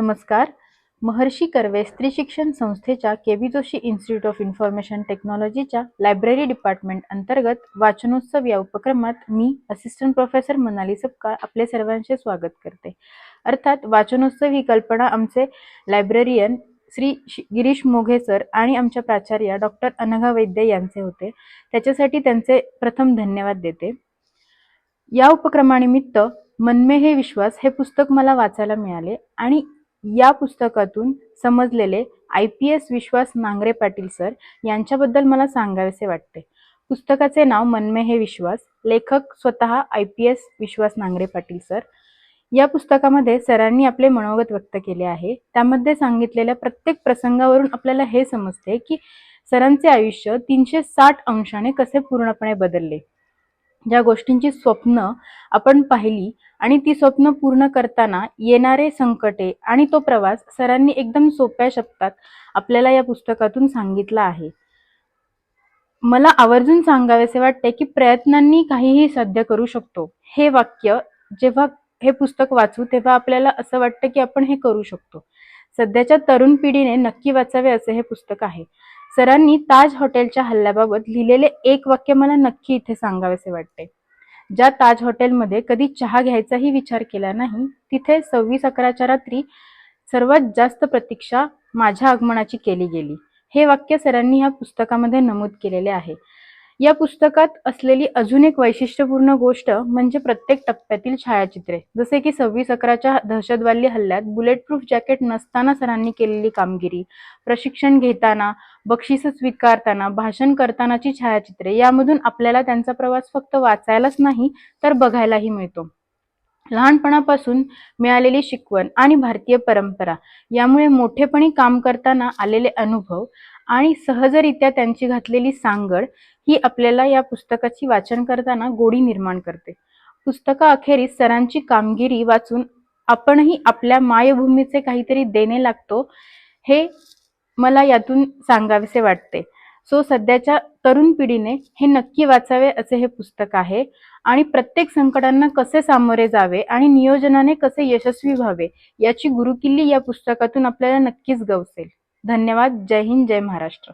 नमस्कार. महर्षी कर्वे स्त्री शिक्षण संस्थेच्या K B Joshi institute of information टेक्नॉलॉजीच्या लायब्ररी डिपार्टमेंट अंतर्गत वाचनोत्सव या उपक्रमात मी असिस्टंट प्रोफेसर मनाली सपकाळ आपले सर्वांचे स्वागत करते. अर्थात वाचनोत्सव ही कल्पना आमचे लायब्ररियन श्री गिरीश मोघे सर आणि आमच्या प्राचार्या डॉक्टर अनघा वैद्य यांचे होते. त्याच्यासाठी त्यांचे प्रथम धन्यवाद देते. या उपक्रमानिमित्त मनमे हे विश्वास हे पुस्तक मला वाचायला मिळाले आणि या पुस्तकातून समजलेले I P S Vishwas Nangare Patil sir यांच्याबद्दल मला सांगावेसे वाटते. पुस्तकाचे नाव मनमे हे विश्वास लेखक स्वतः I P S Vishwas Nangare Patil sir. या पुस्तकामध्ये सरांनी आपले मनोगत व्यक्त केले आहे. त्यामध्ये सांगितलेल्या प्रत्येक प्रसंगावरून आपल्याला हे समजते की सरांचे आयुष्य तीनशे साठ अंशाने कसे पूर्णपणे बदलले. ज्या गोष्टींची स्वप्न आपण पाहिली आणि ती स्वप्न पूर्ण करताना येणारे संकटे आणि तो प्रवास सरांनी एकदम सोप्या शब्दात आपल्याला या पुस्तकातून सांगितला आहे. मला आवर्जून सांगावेसे वाटते की प्रयत्नांनी काहीही साध्य करू शकतो. हे वाक्य जेव्हा हे पुस्तक वाचू तेव्हा आपल्याला असं वाटतं की आपण हे करू शकतो. सध्याच्या तरुण पिढीने नक्की वाचावे असे हे पुस्तक आहे. सरांनी ताज हॉटेलच्या हल्ल्याबाबत लिहिलेले एक वाक्य मला नक्की इथे सांगावेसे वाटते. ज्या ताज हॉटेलमध्ये कधी चहा घ्यायचाही विचार केला नाही तिथे सव्वीस अकराच्या रात्री सर्वात जास्त प्रतीक्षा माझ्या आगमनाची केली गेली. हे वाक्य सरांनी ह्या पुस्तकामध्ये नमूद केलेले आहे. या पुस्तकात असलेली अजून एक वैशिष्ट्यपूर्ण गोष्ट म्हणजे प्रत्येक टप्प्यातील छायाचित्रे. जसे की सव्वीस अकराच्या दहशतवादी हल्ल्यात बुलेट प्रूफ जॅकेट नसताना सरांनी केलेली कामगिरी प्रशिक्षण घेताना बक्षिस स्वीकारताना भाषण करतानाची छायाचित्रे यामधून आपल्याला त्यांचा प्रवास फक्त वाचायलाच नाही तर बघायलाही मिळतो. लहानपणापासून मिळालेली शिकवण आणि भारतीय परंपरा यामुळे मोठेपणी काम करताना आलेले अनुभव आणि सहजरित्या त्यांची घातलेली सांगड ही आपल्याला या पुस्तकाची वाचन करताना गोडी निर्माण करते. पुस्तका अखेरीस सरांची कामगिरी वाचून आपणही आपल्या मायभूमीचे काहीतरी देणे लागतो हे मला यातून सांगावेसे वाटते. सो सध्याच्या तरुण पिढीने हे नक्की वाचावे असे हे पुस्तक आहे. आणि प्रत्येक संकटांना कसे सामोरे जावे आणि नियोजनाने कसे यशस्वी व्हावे याची गुरुकिल्ली या पुस्तकातून आपल्याला नक्कीच गवसेल. धन्यवाद. जय हिंद. जय महाराष्ट्र.